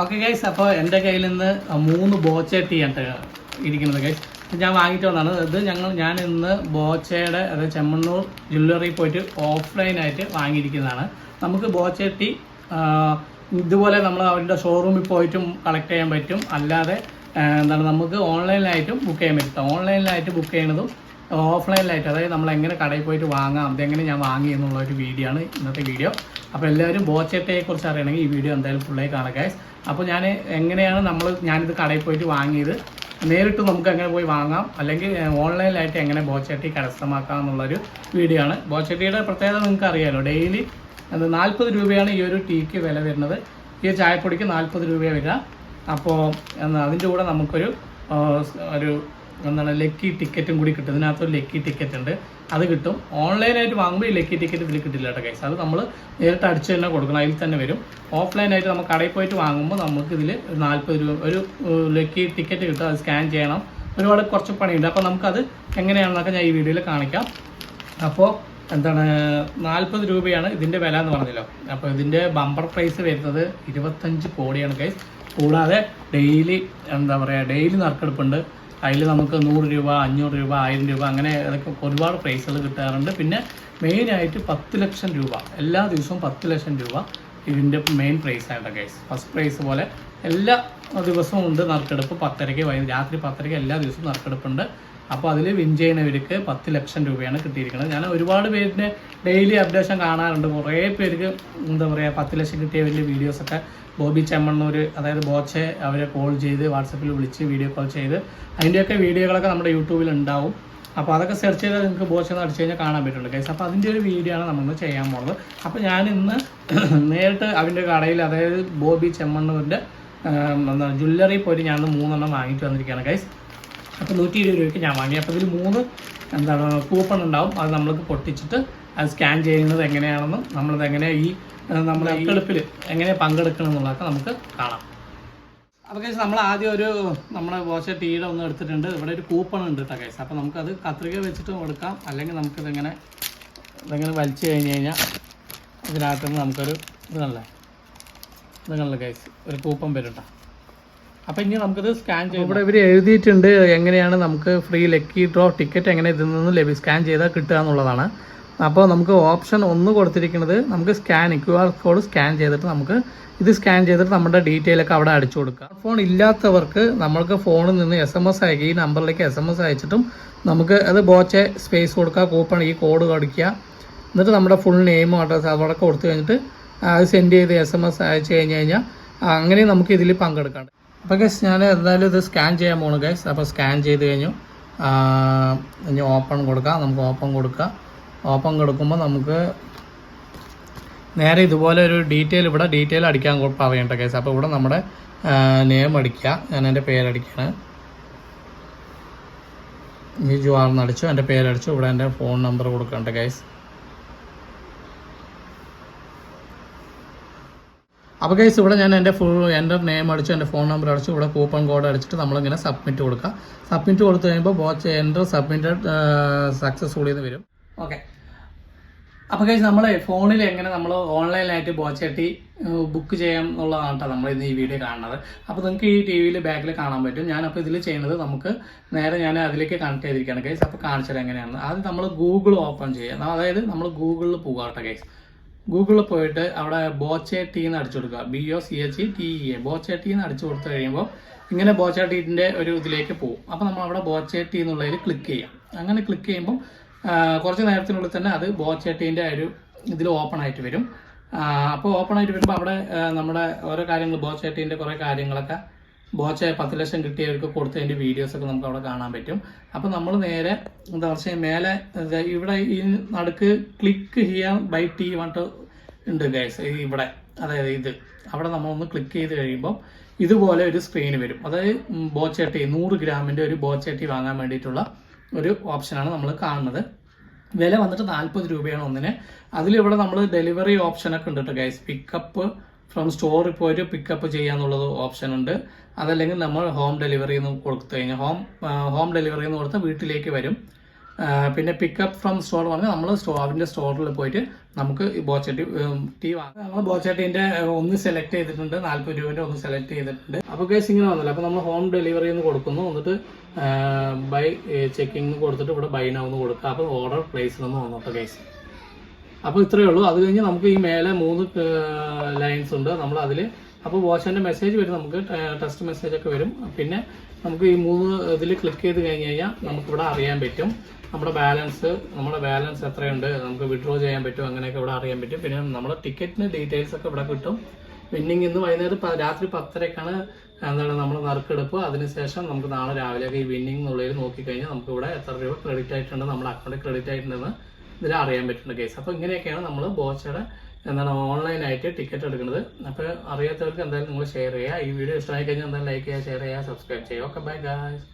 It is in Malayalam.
ഓക്കെ ഗൈസ് അപ്പോൾ എന്റെ കയ്യിൽ നിന്ന് മൂന്ന് ബോച്ചട്ടിയാണ് ഇരിക്കുന്നത് ഗൈസ് ഞാൻ വാങ്ങിയിട്ട് വന്നതാണ് ഇത് ഞങ്ങൾ ഞാൻ ഇന്ന് ബോച്ചയുടെ അതായത് ചെമ്മണ്ണൂർ ജ്വല്ലറി പോയിട്ട് ഓഫ്ലൈനായിട്ട് വാങ്ങിയിരിക്കുന്നതാണ്. നമുക്ക് ബോച്ച ടീ ഇതുപോലെ നമ്മൾ അവരുടെ ഷോറൂമിൽ പോയിട്ടും കളക്ട് ചെയ്യാൻ പറ്റും. അല്ലാതെ എന്താണ് നമുക്ക് ഓൺലൈനിലായിട്ടും ബുക്ക് ചെയ്യാൻ പറ്റും ഓൺലൈനിലായിട്ട് ബുക്ക് ചെയ്യണതും ഓഫ്ലൈനിലായിട്ട് അതായത് നമ്മൾ എങ്ങനെ കടയിൽ പോയിട്ട് വാങ്ങാം അതെങ്ങനെ ഞാൻ വാങ്ങി എന്നുള്ള ഒരു വീഡിയോ ആണ് ഇന്നത്തെ വീഡിയോ അപ്പോൾ എല്ലാവരും ബോച്ചട്ടയെ കുറിച്ച് അറിയണമെങ്കിൽ ഈ വീഡിയോ എന്തായാലും ഫുള്ളായി കാണുക ഗൈസ് അപ്പോൾ ഞാൻ എങ്ങനെയാണ് നമ്മൾ ഞാനിത് കടയിൽ പോയിട്ട് വാങ്ങിയത്? നേരിട്ട് നമുക്ക് എങ്ങനെ പോയി വാങ്ങാം? അല്ലെങ്കിൽ ഓൺലൈനിലായിട്ട് എങ്ങനെ ബോച്ചട്ടി കരസ്ഥമാക്കാം എന്നുള്ളൊരു വീഡിയോ ആണ്. ബോച്ചട്ടിയുടെ പ്രത്യേകത നിങ്ങൾക്ക് അറിയാമല്ലോ ഡെയിലി നാൽപ്പത് രൂപയാണ് ഈ ഒരു ടീക്ക് വില വരുന്നത്. ഈ ചായപ്പൊടിക്ക് നാൽപ്പത് രൂപയാണ് വരിക അപ്പോൾ അതിന്റെ കൂടെ നമുക്കൊരു ഒരു എന്താണ് ലക്കി ടിക്കറ്റും കൂടി കിട്ടും. ഇതിനകത്തൊരു ലക്കി ടിക്കറ്റ് ഉണ്ട്. അത് കിട്ടും. ഓൺലൈനായിട്ട് വാങ്ങുമ്പോൾ ഈ ലക്കി ടിക്കറ്റ് ഇതിൽ കിട്ടില്ല കേട്ടോ കൈസ് അത് നമ്മൾ നേരിട്ട് അടിച്ച് തന്നെ കൊടുക്കണം. അതിൽ തന്നെ വരും. ഓഫ്ലൈനായിട്ട് നമ്മൾ കടയിൽ പോയിട്ട് വാങ്ങുമ്പോൾ നമുക്ക് ഇതിൽ നാൽപ്പത് രൂപ ഒരു ലക്കി ടിക്കറ്റ് കിട്ടും. അത് സ്കാൻ ചെയ്യണം. ഒരുപാട് കുറച്ച് പണിയുണ്ട്. അപ്പോൾ നമുക്കത് എങ്ങനെയാണെന്നൊക്കെ ഞാൻ ഈ വീഡിയോയിൽ കാണിക്കാം. അപ്പോൾ എന്താണ് നാൽപ്പത് രൂപയാണ് ഇതിന്റെ വില എന്ന് പറഞ്ഞല്ലോ. അപ്പോൾ ഇതിന്റെ ബമ്പർ പ്രൈസ് വരുന്നത് ഇരുപത്തഞ്ച് കോടിയാണ് കൈസ് കൂടാതെ ഡെയിലി എന്താ പറയുക ഡെയിലി നറുക്കെടുപ്പുണ്ട്. അതിൽ നമുക്ക് നൂറ് രൂപ അഞ്ഞൂറ് രൂപ ആയിരം രൂപ അങ്ങനെ അതൊക്കെ ഒരുപാട് പ്രൈസുകൾ കിട്ടാറുണ്ട്. പിന്നെ മെയിനായിട്ട് പത്ത് ലക്ഷം രൂപ എല്ലാ ദിവസവും പത്ത് ലക്ഷം രൂപ ഇതിന്റെ main prize case first prize പോലെ എല്ലാ ദിവസവും ഉണ്ട് നറുക്കെടുപ്പ്. പത്തരയ്ക്ക് രാത്രി പത്തരയ്ക്ക് എല്ലാ ദിവസവും നറുക്കെടുപ്പുണ്ട്. അപ്പോൾ അതിൽ വിൻ ചെയ്യുന്നവർക്ക് പത്ത് ലക്ഷം രൂപയാണ് കിട്ടിയിരിക്കുന്നത്. ഞാൻ ഒരുപാട് പേരിന് ഡെയിലി അപ്ഡേഷൻ കാണാറുണ്ട്. കുറേ പേർക്ക് എന്താ പറയുക പത്ത് ലക്ഷം കിട്ടിയ വലിയ വീഡിയോസൊക്കെ ബോബി ചെമ്മണ്ണൂർ അതായത് ബോച്ചെ അവരെ കോൾ ചെയ്ത് വാട്സപ്പിൽ വിളിച്ച് വീഡിയോ കോൾ ചെയ്ത് അതിന്റെയൊക്കെ വീഡിയോകളൊക്കെ നമ്മുടെ യൂട്യൂബിൽ ഉണ്ടാവും. അപ്പോൾ അതൊക്കെ സെർച്ച് ചെയ്താൽ നിങ്ങൾക്ക് ബോച്ച് എന്ന് അടിച്ചു കഴിഞ്ഞാൽ കാണാൻ പറ്റുള്ളൂ കേസ് അപ്പോൾ അതിന്റെ ഒരു വീഡിയോ ആണ് നമ്മളിന്ന് ചെയ്യാൻ പോകുന്നത് അപ്പോൾ ഞാൻ ഇന്ന് നേരിട്ട് അവന്റെ കടയിൽ അതായത് ബോബി ചെമ്മണ്ണൂരിന്റെ ജ്വല്ലറി പോയിട്ട് ഞാൻ മൂന്നെണ്ണം വാങ്ങിച്ചു വന്നിരിക്കുകയാണ് ഗൈസ് അപ്പോൾ നൂറ്റി ഇരുപത് രൂപയ്ക്ക് ഞാൻ വാങ്ങി. അപ്പോൾ ഇതിൽ മൂന്ന് എന്താണ് കൂപ്പൺ ഉണ്ടാവും. അത് നമ്മൾക്ക് പൊട്ടിച്ചിട്ട് അത് സ്കാൻ ചെയ്യുന്നത് എങ്ങനെയാണെന്നും നമ്മളത് എങ്ങനെ ഈ നമ്മൾ എളുപ്പിൽ എങ്ങനെ പങ്കെടുക്കണം എന്നുള്ളതൊക്കെ നമുക്ക് കാണാം. അപ്പോൾ കേസ് നമ്മൾ ആദ്യം ഒരു നമ്മുടെ വാഷ ടീയുടെ ഒന്ന് എടുത്തിട്ടുണ്ട്. ഇവിടെ ഒരു കൂപ്പൺ ഉണ്ട് കേട്ടോ കേസ് അപ്പോൾ നമുക്കത് കത്രിക വെച്ചിട്ടും കൊടുക്കാം അല്ലെങ്കിൽ നമുക്കിതിങ്ങനെ ഇതെങ്ങനെ വലിച്ചു കഴിഞ്ഞ് കഴിഞ്ഞാൽ ഇതിനകത്തുനിന്ന് നമുക്കൊരു ഇത് കണ്ടേ ഇത് കണ്ടല്ലേ കേസ് ഒരു കൂപ്പൺ വരും കേട്ടോ അപ്പോൾ ഇനി നമുക്കിത് സ്കാൻ ചെയ്യാം ഇവിടെ ഇവർ എഴുതിയിട്ടുണ്ട് എങ്ങനെയാണ് നമുക്ക് ഫ്രീ ലക്കി ഡ്രോ ടിക്കറ്റ് എങ്ങനെ ഇതിൽ നിന്ന് ലഭി സ്കാൻ ചെയ്താൽ കിട്ടുക എന്നുള്ളതാണ്. അപ്പോൾ നമുക്ക് ഓപ്ഷൻ ഒന്ന് കൊടുത്തിരിക്കുന്നത് നമുക്ക് scan Q R code scan ചെയ്തിട്ട് നമുക്ക് ഇത് സ്കാൻ ചെയ്തിട്ട് നമ്മുടെ ഡീറ്റെയിൽ ഒക്കെ അവിടെ അടിച്ചു കൊടുക്കുക ഫോൺ ഇല്ലാത്തവർക്ക് നമ്മൾക്ക് ഫോണിൽ നിന്ന് എസ് എം എസ് അയക്കുക. ഈ നമ്പറിലേക്ക് എസ് എം എസ് അയച്ചിട്ടും നമുക്ക് അത് ബോച്ചെ സ്പേസ് കൊടുക്കുക കൂപ്പൺ ഈ കോഡ് കൊടുക്കുക എന്നിട്ട് നമ്മുടെ ഫുൾ നെയിമും അഡ്രസ്സ് അവിടെ കൊടുത്തു കഴിഞ്ഞിട്ട് അത് സെൻഡ് ചെയ്ത് എസ് എം എസ് അയച്ചു കഴിഞ്ഞ് കഴിഞ്ഞാൽ അങ്ങനെ നമുക്ക് ഇതിൽ പങ്കെടുക്കാം. അപ്പോൾ ഗൈസ് ഞാൻ എന്തായാലും ഇത് സ്കാൻ ചെയ്യാൻ പോണു ഗൈസ് അപ്പോൾ സ്കാൻ ചെയ്ത് കഴിഞ്ഞു. ഇനി ഓപ്പൺ കൊടുക്കാം. നമുക്ക് ഓപ്പൺ കൊടുക്കാം. ഓപ്പൺ കൊടുക്കുമ്പോൾ നമുക്ക് നേരെ ഇതുപോലെ ഒരു ഡീറ്റെയിൽ ഇവിടെ ഡീറ്റെയിൽ അടിക്കാൻ പറയണ്ട കേസ് അപ്പോൾ ഇവിടെ നമ്മുടെ നെയിം അടിക്കുക. ഞാൻ എന്റെ പേരടിക്കുകയാണ് ഈ ജുവാർന്ന് അടിച്ചു എന്റെ പേരടിച്ചു ഇവിടെ എന്റെ ഫോൺ നമ്പർ കൊടുക്കണ്ട ഗൈസ് അപ്പോൾ കേസ് ഇവിടെ ഞാൻ എന്റെ ഫുൾ എന്റെ നെയിം അടിച്ചു എന്റെ ഫോൺ നമ്പർ അടിച്ചു ഇവിടെ കൂപ്പൺ കോഡ് അടിച്ചിട്ട് നമ്മളിങ്ങനെ സബ്മിറ്റ് കൊടുക്കുക സബ്മിറ്റ് കൊടുത്തു കഴിയുമ്പോൾ ബോച്ച് എന്റർ സബ്മിറ്റഡ് സക്സസ്ഫുൾ എന്ന് വരും. ഓക്കെ അപ്പോൾ കഴിച്ച് നമ്മൾ ഫോണിൽ എങ്ങനെ നമ്മൾ ഓൺലൈനായിട്ട് ബോച്ചട്ടി ബുക്ക് ചെയ്യാം എന്നുള്ളതാണ് കേട്ടോ നമ്മൾ ഇന്ന് ഈ വീഡിയോ കാണുന്നത്. അപ്പോൾ നിങ്ങൾക്ക് ഈ ടി വിയിൽ ബാക്കിൽ കാണാൻ പറ്റും. ഞാനപ്പോൾ ഇതിൽ ചെയ്യുന്നത് നമുക്ക് നേരെ ഞാൻ അതിലേക്ക് കണക്ട് ചെയ്തിരിക്കുകയാണ് കേസ് അപ്പോൾ കാണിച്ചത് എങ്ങനെയാണ് ആദ്യം നമ്മൾ ഗൂഗിൾ ഓപ്പൺ ചെയ്യുക അതായത് നമ്മൾ ഗൂഗിളിൽ പോകുക കേട്ടോ ഗൈസ് ഗൂഗിളിൽ പോയിട്ട് അവിടെ ബോച്ചെ ടി എന്ന് അടിച്ചു കൊടുക്കുക. B O C H T E A Boche T എന്ന് അടിച്ചു കൊടുത്തു കഴിയുമ്പോൾ ഇങ്ങനെ ബോച്ച ടീന്റെ ഒരു ഇതിലേക്ക് പോകും. അപ്പോൾ നമ്മൾ അവിടെ ബോച്ചെ ടി എന്നുള്ളതിൽ ക്ലിക്ക് ചെയ്യാം. അങ്ങനെ ക്ലിക്ക് ചെയ്യുമ്പോൾ കുറച്ച് നേരത്തിനുള്ളിൽ തന്നെ അത് ബോച്ചെ ടീന്റെ ഒരു ഇതിൽ ഓപ്പൺ ആയിട്ട് വരും. അപ്പോൾ ഓപ്പൺ ആയിട്ട് വരുമ്പോൾ അവിടെ നമ്മുടെ ഓരോ കാര്യങ്ങൾ ബോച്ചെ ടീന്റെ കുറേ കാര്യങ്ങളൊക്കെ ബോച്ച പത്ത് ലക്ഷം കിട്ടിയവർക്ക് കൊടുത്തതിന്റെ വീഡിയോസൊക്കെ നമുക്ക് അവിടെ കാണാൻ പറ്റും. അപ്പോൾ നമ്മൾ നേരെ എന്താ പറയുക മേലെ ഇവിടെ ഈ നടുക്ക് ക്ലിക്ക് ഹിയർ ബൈ ടി വന്നിട്ട് ഉണ്ട് ഗൈസ് ഇവിടെ അതായത് ഇത്. അവിടെ നമ്മളൊന്ന് ക്ലിക്ക് ചെയ്ത് കഴിയുമ്പോൾ ഇതുപോലെ ഒരു സ്ക്രീൻ വരും. അതായത് ബോച്ചട്ടി നൂറ് ഗ്രാമിന്റെ ഒരു ബോച്ചട്ടി വാങ്ങാൻ വേണ്ടിയിട്ടുള്ള ഒരു ഓപ്ഷനാണ് നമ്മൾ കാണുന്നത്. വില വന്നിട്ട് നാൽപ്പത് രൂപയാണ് ഒന്നിന്. അതിലിവിടെ നമ്മൾ ഡെലിവറി ഓപ്ഷനൊക്കെ ഉണ്ട് കേട്ടോ ഗൈസ് പിക്കപ്പ് ഫ്രം സ്റ്റോറിൽ പോയിട്ട് പിക്കപ്പ് ചെയ്യാന്നുള്ളത് ഓപ്ഷൻ ഉണ്ട്. അതല്ലെങ്കിൽ നമ്മൾ ഹോം ഡെലിവറി എന്ന് കൊടുത്തു കഴിഞ്ഞാൽ ഹോം ഹോം ഡെലിവറി എന്ന് കൊടുത്താൽ വീട്ടിലേക്ക് വരും. പിന്നെ പിക്കപ്പ് ഫ്രം സ്റ്റോർ പറഞ്ഞാൽ നമ്മൾ സ്റ്റോ അതിന്റെ സ്റ്റോറിൽ പോയിട്ട് നമുക്ക് ബോച്ചട്ടി ടീ വാങ്ങാം നമ്മൾ ബോച്ചട്ടീന്റെ ഒന്ന് സെലക്ട് ചെയ്തിട്ടുണ്ട്. നാൽപ്പത് രൂപേന്റെ ഒന്ന് സെലക്ട് ചെയ്തിട്ടുണ്ട്. അപ്പോൾ കേസ് ഇങ്ങനെ വന്നില്ല. അപ്പോൾ നമ്മൾ ഹോം ഡെലിവറി എന്ന് കൊടുക്കുന്നു. എന്നിട്ട് ബൈ ചെക്കിംഗ് കൊടുത്തിട്ട് ഇവിടെ ബൈ നൗ എന്ന് കൊടുക്കുക അപ്പോൾ ഓർഡർ പ്ലേസ് എന്ന് വന്നോട്ടെ കേസ് അപ്പോൾ ഇത്രയേ ഉള്ളൂ. അത് കഴിഞ്ഞ് നമുക്ക് ഈ മേലെ മൂന്ന് ലൈൻസ് ഉണ്ട് നമ്മൾ അതിൽ അപ്പോൾ വാച്ചന്റെ മെസ്സേജ് വരും നമുക്ക്. ടെസ്റ്റ് മെസ്സേജ് ഒക്കെ വരും. പിന്നെ നമുക്ക് ഈ മൂന്ന് ഇതിൽ ക്ലിക്ക് ചെയ്ത് കഴിഞ്ഞ് കഴിഞ്ഞാൽ നമുക്കിവിടെ അറിയാൻ പറ്റും. നമ്മുടെ ബാലൻസ് നമ്മുടെ ബാലൻസ് എത്രയുണ്ട്? നമുക്ക് വിഡ്രോ ചെയ്യാൻ പറ്റും അങ്ങനെയൊക്കെ ഇവിടെ അറിയാൻ പറ്റും. പിന്നെ നമ്മുടെ ടിക്കറ്റിന് ഡീറ്റെയിൽസ് ഒക്കെ ഇവിടെ കിട്ടും. വിന്നിങ് ഇന്ന് വൈകുന്നേരം രാത്രി പത്തരക്കാണ് എന്താണ് നമ്മൾ നറുക്കെടുപ്പ്. അതിനുശേഷം നമുക്ക് നാളെ രാവിലെയൊക്കെ ഈ വിന്നിങ് എന്നുള്ളതിൽ നോക്കിക്കഴിഞ്ഞാൽ നമുക്ക് ഇവിടെ എത്ര രൂപ ക്രെഡിറ്റ് ആയിട്ടുണ്ട് നമ്മുടെ അക്കൗണ്ടിൽ ക്രെഡിറ്റ് ആയിട്ടുണ്ടെന്ന് ഇതിൽ അറിയാൻ പറ്റുന്ന കേസ് അപ്പോൾ ഇങ്ങനെയൊക്കെയാണ് നമ്മൾ ബോച്ചയുടെ എന്താണ് ഓൺലൈനായിട്ട് ടിക്കറ്റ് എടുക്കുന്നത്. അപ്പോൾ അറിയാത്തവർക്ക് എന്തായാലും നിങ്ങൾ ഷെയർ ചെയ്യുക. ഈ വീഡിയോ ഇഷ്ടമായി കഴിഞ്ഞാൽ എന്തായാലും ലൈക്ക് ചെയ്യുക ഷെയർ ചെയ്യുക സബ്സ്ക്രൈബ് ചെയ്യുക. Okay bye guys